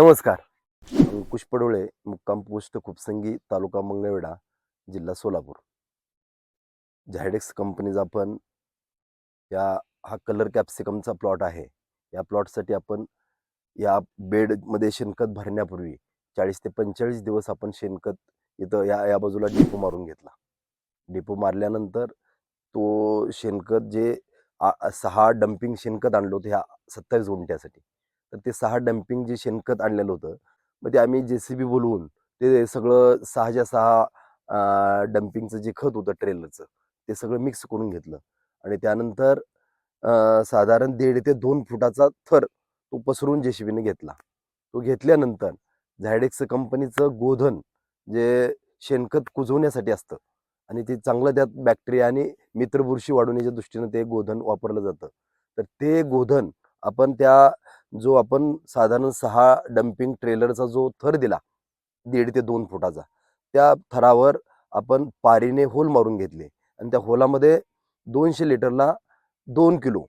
नमस्कार. अंकुश पडोळे मुक्काम पोस्ट खुपसंगी तालुका मंगळवेढा जिल्हा सोलापूर. झायडेक्स कंपनीचा आपण या हा कलर कॅप्सिकमचा प्लॉट आहे. या प्लॉटसाठी आपण या बेडमध्ये शेणखत भरण्यापूर्वी चाळीस ते पंचेचाळीस दिवस आपण शेणखत इथं या या बाजूला डिपो मारून घेतला. डिपो मारल्यानंतर तो शेणखत जे सहा डम्पिंग शेणखत आणलं होतं ह्या सत्तावीस गुंठ्यासाठी. तर ते सहा डम्पिंग जे शेणखत आणलेलं होतं मग ते आम्ही जे सी बी बोलवून ते सगळं सहाच्या सहा डम्पिंगचं जे खत होतं ट्रेलरचं ते सगळं मिक्स करून घेतलं. आणि त्यानंतर साधारण दीड ते दोन फुटाचा थर तो पसरून जे सी बीने घेतला. तो घेतल्यानंतर झायडेक्स कंपनीचं गोधन जे शेणखत कुजवण्यासाठी असतं आणि ते चांगलं त्यात बॅक्टेरिया आणि मित्रबुरशी वाढवण्याच्या दृष्टीनं ते गोधन वापरलं जातं. तर ते गोधन आपण त्या जो आपण साधारण सहा डम्पिंग ट्रेलरचा जो थर दिला दीड ते दोन फुटाचा त्या थरावर आपण पारीने होल मारून घेतले. आणि त्या होलामध्ये दोनशे लिटरला दोन किलो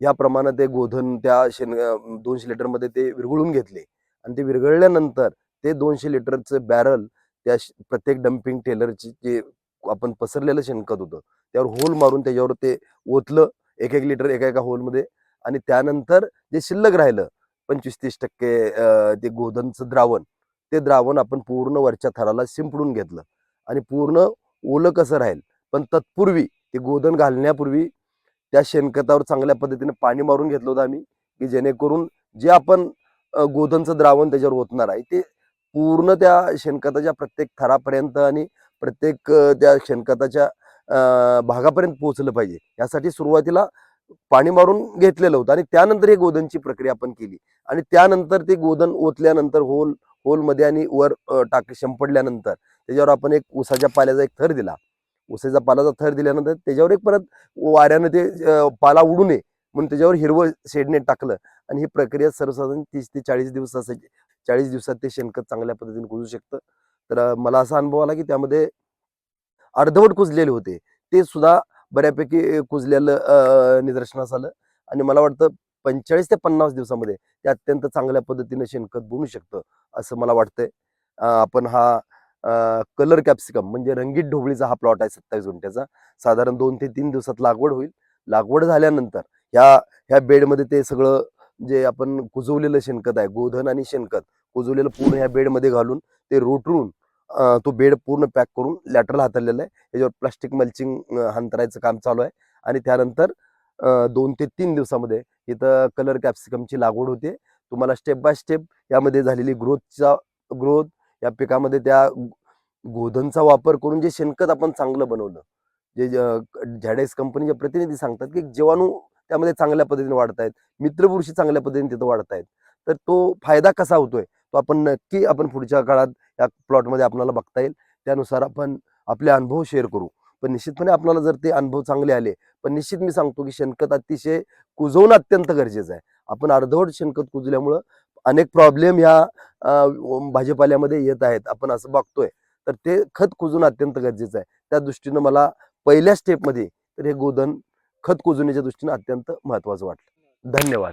या प्रमाणात ते गोधन त्या शेण दोनशे लिटरमध्ये ते विरघळून घेतले. आणि ते विरघळल्यानंतर ते दोनशे लिटरचं बॅरल त्या श- प्रत्येक डम्पिंग टेलरची जे आपण पसरलेलं शेणखत होतं त्यावर होल मारून त्याच्यावर ते ओतलं एक एक लिटर एका एका होलमध्ये आणि त्यानंतर जे शिल्लक राहिलं पंचवीस तीस टक्के ते गोधनचं द्रावण ते द्रावण आपण पूर्ण वरच्या थराला शिंपडून घेतलं. आणि पूर्ण ओलं कसं राहील? पण तत्पूर्वी ते गोधन घालण्यापूर्वी त्या शेणखतावर चांगल्या पद्धतीने पाणी मारून घेतलं होतं आम्ही की जेणेकरून जे आपण गोधनचं द्रावण त्याच्यावर ओतणार आहे ते पूर्ण त्या शेणखताच्या प्रत्येक थरापर्यंत आणि प्रत्येक त्या शेणखताच्या भागापर्यंत पोहोचलं पाहिजे. यासाठी सुरुवातीला पाणी मारून घेतलेलं होतं आणि त्यानंतर हे गोधनची प्रक्रिया आपण केली. आणि त्यानंतर ते गोधन ओतल्यानंतर होल होलमध्ये आणि वर टाक शंपडल्यानंतर त्याच्यावर आपण एक उसाच्या पाल्याचा एक थर दिला. उसाच्या पाल्याचा थर दिल्यानंतर त्याच्यावर एक परत वाऱ्यानं ते पाला उडू नये म्हणून त्याच्यावर हिरवं शेडने टाकलं. आणि ही प्रक्रिया सर्वसाधारण तीस ते चाळीस दिवस असायची. चाळीस दिवसात ते शेणखत चांगल्या पद्धतीने कुजू शकतं. तर मला असा अनुभव आला की त्यामध्ये अर्धवट कुजलेले होते. ते सुद्धा बऱ्यापैकी कुजलेलं निदर्शनास आलं. आणि मला वाटतं पंचेचाळीस ते पन्नास दिवसामध्ये ते अत्यंत चांगल्या पद्धतीने शेणखत बनू शकतं असं मला वाटतंय. आपण हा कलर कॅप्सिकम म्हणजे रंगीत ढोबळीचा हा प्लॉट आहे सत्तावीस गुंठ्याचा. साधारण दोन ते तीन दिवसात लागवड होईल. लागवड झाल्यानंतर ह्या ह्या बेडमध्ये ते सगळं जे आपण कुजवलेलं शेणखत आहे गोधन आणि शेणखत कुजवलेलं पूर्ण ह्या बेडमध्ये घालून ते रोटरून तो बेड पूर्ण पॅक करून लॅटरल हातरलेला आहे. याच्यावर प्लास्टिक मल्चिंग हांतरायचं काम चालू आहे. आणि त्यानंतर दोन ते तीन दिवसामध्ये इथं कलर कॅप्सिकमची लागवड होते. तुम्हाला स्टेप बाय स्टेप यामध्ये झालेली ग्रोथचा ग्रोथ या पिकामध्ये त्या गोधनचा वापर करून जे शेणखत आपण चांगलं बनवलं. जे झॅडेस कंपनीचे प्रतिनिधी सांगतात की जीवाणू त्यामध्ये चांगल्या पद्धतीने वाढत आहेत मित्रपुरुषी चांगल्या पद्धतीने तिथं वाढत आहेत तर तो फायदा कसा होतोय? तो आपण नक्की आपण पुढच्या काळात या प्लॉटमध्ये आपल्याला बघता येईल. त्यानुसार आपण आपले अनुभव शेअर करू. पण निश्चितपणे आपल्याला जर ते अनुभव चांगले आले पण निश्चित मी सांगतो की शेणखत अतिशय कुजवणं अत्यंत गरजेचं आहे. आपण अर्धवट शेणखत कुजल्यामुळं अनेक प्रॉब्लेम ह्या भाजीपाल्यामध्ये येत आहेत. आपण असं बघतोय. तर ते खत कुजवणं अत्यंत गरजेचं आहे. त्या दृष्टीनं मला पहिल्या स्टेपमध्ये तर हे गोधन खत कुजवण्याच्या दृष्टीनं अत्यंत महत्त्वाचं वाटलं. धन्यवाद.